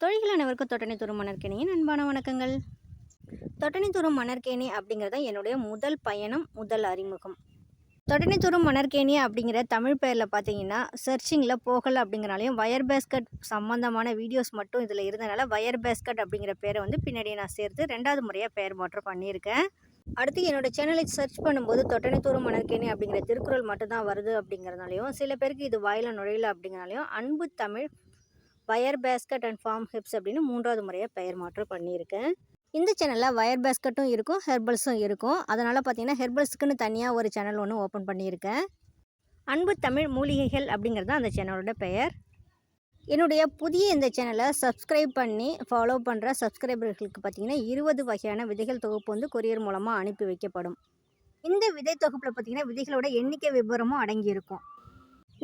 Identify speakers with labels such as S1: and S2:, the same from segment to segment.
S1: தொழில்கள் அனைவருக்கும் தொட்டனை தூரும் மணற்கேணியின் அன்பான வணக்கங்கள். தொட்டனை தூரும் மணற்கேணி அப்படிங்கிறது தான் என்னுடைய முதல் பயணம் முதல் அறிமுகம். தொட்டனை தூரும் மணற்கேணி அப்படிங்கிற தமிழ் பெயரில் பார்த்தீங்கன்னா சர்ச்சிங்கில் போகலை அப்படிங்கிறனாலையும் வயர் பேஸ்கட் சம்மந்தமான வீடியோஸ் மட்டும் இதில் இருந்தனால வயர் பேஸ்கட் அப்படிங்கிற பேரை வந்து பின்னாடி நான் சேர்த்து ரெண்டாவது முறையாக பெயர் மாற்றம் பண்ணியிருக்கேன். அடுத்து என்னோடய சேனலை சர்ச் பண்ணும்போது தொட்டனை தூரும் மணற்கேணி அப்படிங்கிற திருக்குறள் மட்டும்தான் வருது அப்படிங்கிறதுனாலையும் சில பேருக்கு இது வாயில நுழையில அப்படிங்கிறனாலையும் அன்பு தமிழ் வயர் பேஸ்கட் அண்ட் ஃபார்ம் ஹிப்ஸ் அப்படின்னு மூன்றாவது முறையாக பெயர் மாற்றம் பண்ணியிருக்கேன். இந்த சேனலில் வயர் பேஸ்கட்டும் இருக்கும் ஹெர்பல்ஸும் இருக்கும். அதனால் பார்த்தீங்கன்னா ஹெர்பல்ஸுக்குன்னு தனியாக ஒரு சேனல் ஒன்று ஓப்பன் பண்ணியிருக்கேன். அன்பு தமிழ் மூலிகைகள் அப்படிங்கிறது தான் அந்த சேனலோட பெயர். என்னுடைய புதிய இந்த சேனலை சப்ஸ்கிரைப் பண்ணி ஃபாலோ பண்ணுற சப்ஸ்கிரைபர்களுக்கு பார்த்தீங்கன்னா இருபது வகையான விதைகள் தொகுப்பு வந்து கொரியர் மூலமாக அனுப்பி வைக்கப்படும். இந்த விதை தொகுப்பில் பார்த்தீங்கன்னா விதைகளோட எண்ணிக்கை விவரமும் அடங்கியிருக்கும்.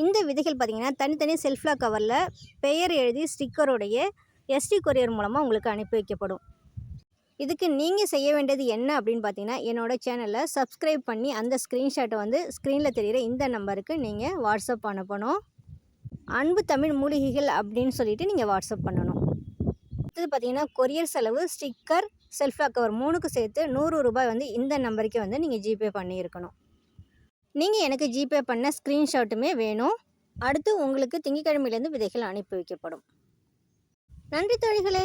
S1: இந்த விதைகள் பார்த்தீங்கன்னா தனித்தனி செல்ஃப்லா கவரில் பெயர் எழுதி ஸ்டிக்கருடைய எஸ்டி கொரியர் மூலமாக உங்களுக்கு அனுப்பி வைக்கப்படும். இதுக்கு நீங்கள் செய்ய வேண்டியது என்ன அப்படின்னு பார்த்தீங்கன்னா என்னோடய சேனலை சப்ஸ்கிரைப் பண்ணி அந்த ஸ்க்ரீன்ஷாட்டை வந்து ஸ்க்ரீனில் தெரிகிற இந்த நம்பருக்கு நீங்கள் வாட்ஸ்அப் அனுப்பணும். அன்பு தமிழ் மூலிகைகள் அப்படின்னு சொல்லிட்டு நீங்கள் வாட்ஸ்அப் பண்ணணும். அடுத்தது பார்த்தீங்கன்னா கொரியர் செலவு ஸ்டிக்கர் செல்ஃப் கவர் மூணுக்கு சேர்த்து நூறு ரூபாய் வந்து இந்த நம்பருக்கே வந்து நீங்கள் ஜிபே பண்ணியிருக்கணும். நீங்கள் எனக்கு ஜிபே பண்ண ஸ்க்ரீன்ஷாட்டுமே வேணும். அடுத்து உங்களுக்கு திங்கக்கிழமையிலேருந்து விதைகள் அனுப்பி வைக்கப்படும். நன்றி தோழிகளே.